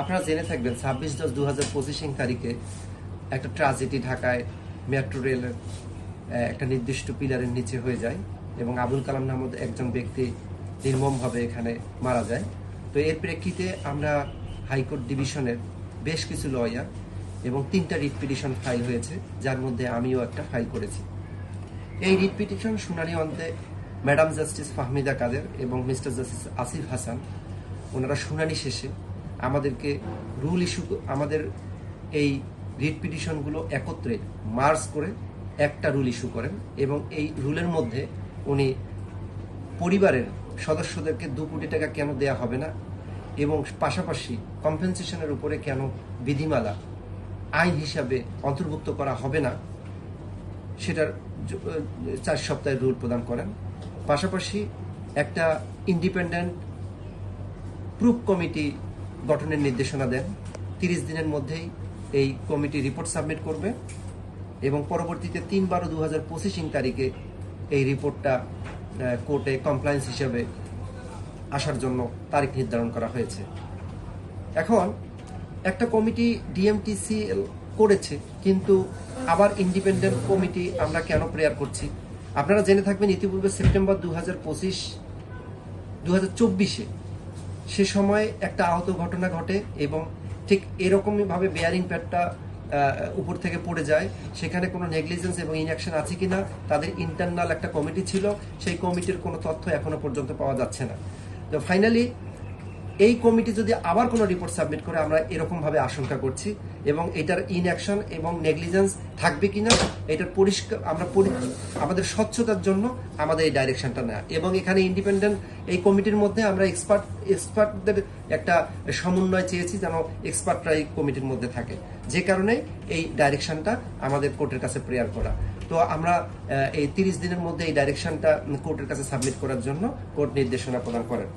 আপনারা জেনে থাকবেন, ছাব্বিশ দশ দু হাজার পঁচিশ তারিখে একটা ট্রাজেডি ঢাকায় মেট্রো রেলের একটা নির্দিষ্ট পিলারের নিচে হয়ে যায় এবং আবুল কালাম নামক একজন ব্যক্তি নির্মমভাবে এখানে মারা যায়। তো এর প্রেক্ষিতে আমরা হাইকোর্ট ডিভিশনের বেশ কিছু লয়ার এবং তিনটা রিট পিটিশন ফাইল হয়েছে, যার মধ্যে আমিও একটা ফাইল করেছি। এই রিট পিটিশন শুনানি অন্তে ম্যাডাম জাস্টিস ফাহমিদা কাদের এবং মিস্টার জাস্টিস আসিফ হাসান, ওনারা শুনানি শেষে আমাদেরকে রুল ইস্যু আমাদের এই রিট পিটিশনগুলো একত্রে মার্চ করে একটা রুল ইস্যু করেন এবং এই রুলের মধ্যে উনি পরিবারের সদস্যদেরকে দু কোটি টাকা কেন দেয়া হবে না এবং পাশাপাশি কম্পেনসেশনের উপরে কেন বিধিমালা আইন হিসাবে অন্তর্ভুক্ত করা হবে না, সেটার চার সপ্তাহের রুল প্রদান করেন। পাশাপাশি একটা ইন্ডিপেন্ডেন্ট প্রুফ কমিটি গঠনের নির্দেশনা দেন। তিরিশ দিনের মধ্যেই এই কমিটি রিপোর্ট সাবমিট করবে এবং পরবর্তীতে তিন বারো দু হাজার তারিখে এই রিপোর্টটা কোর্টে কমপ্লায়েন্স হিসেবে আসার জন্য তারিখ নির্ধারণ করা হয়েছে। এখন একটা কমিটি ডিএমটিসি করেছে, কিন্তু আবার ইন্ডিপেন্ডেন্ট কমিটি আমরা কেন প্রেয়ার করছি? আপনারা জেনে থাকবেন, ইতিপূর্বে সেপ্টেম্বর দু হাজার পঁচিশ দু হাজার চব্বিশে সে সময় একটা আহত ঘটনা ঘটে এবং ঠিক এরকমইভাবে বেয়ারিং প্যাডটা উপর থেকে পড়ে যায়। সেখানে কোনো নেগলিজেন্স এবং ইনঅ্যাকশন আছে কি না তাদের ইন্টারনাল একটা কমিটি ছিল। সেই কমিটির কোনো তথ্য এখনও পর্যন্ত পাওয়া যাচ্ছে না। তো ফাইনালি এই কমিটি যদি আবার কোনো রিপোর্ট সাবমিট করে, আমরা এরকম ভাবে আশঙ্কা করছি এবং এটার ইনঅ্যাকশন এবং নেগলিজেন্স থাকবে কিনা, এটার পরিষ্কার আমরা আমাদের স্বচ্ছতার জন্য আমাদের এই ডাইরেকশনটা নেওয়া এবং এখানে ইন্ডিপেন্ডেন্ট এই কমিটির মধ্যে আমরা এক্সপার্ট এক্সপার্টদের একটা সমন্বয় চেয়েছি যেন এক্সপার্টরা এই কমিটির মধ্যে থাকে। যে কারণে এই ডাইরেকশনটা আমাদের কোর্টের কাছে প্রেয়ার করা। তো আমরা এই তিরিশ দিনের মধ্যে এই ডাইরেকশনটা কোর্টের কাছে সাবমিট করার জন্য কোর্ট নির্দেশনা প্রদান করেন।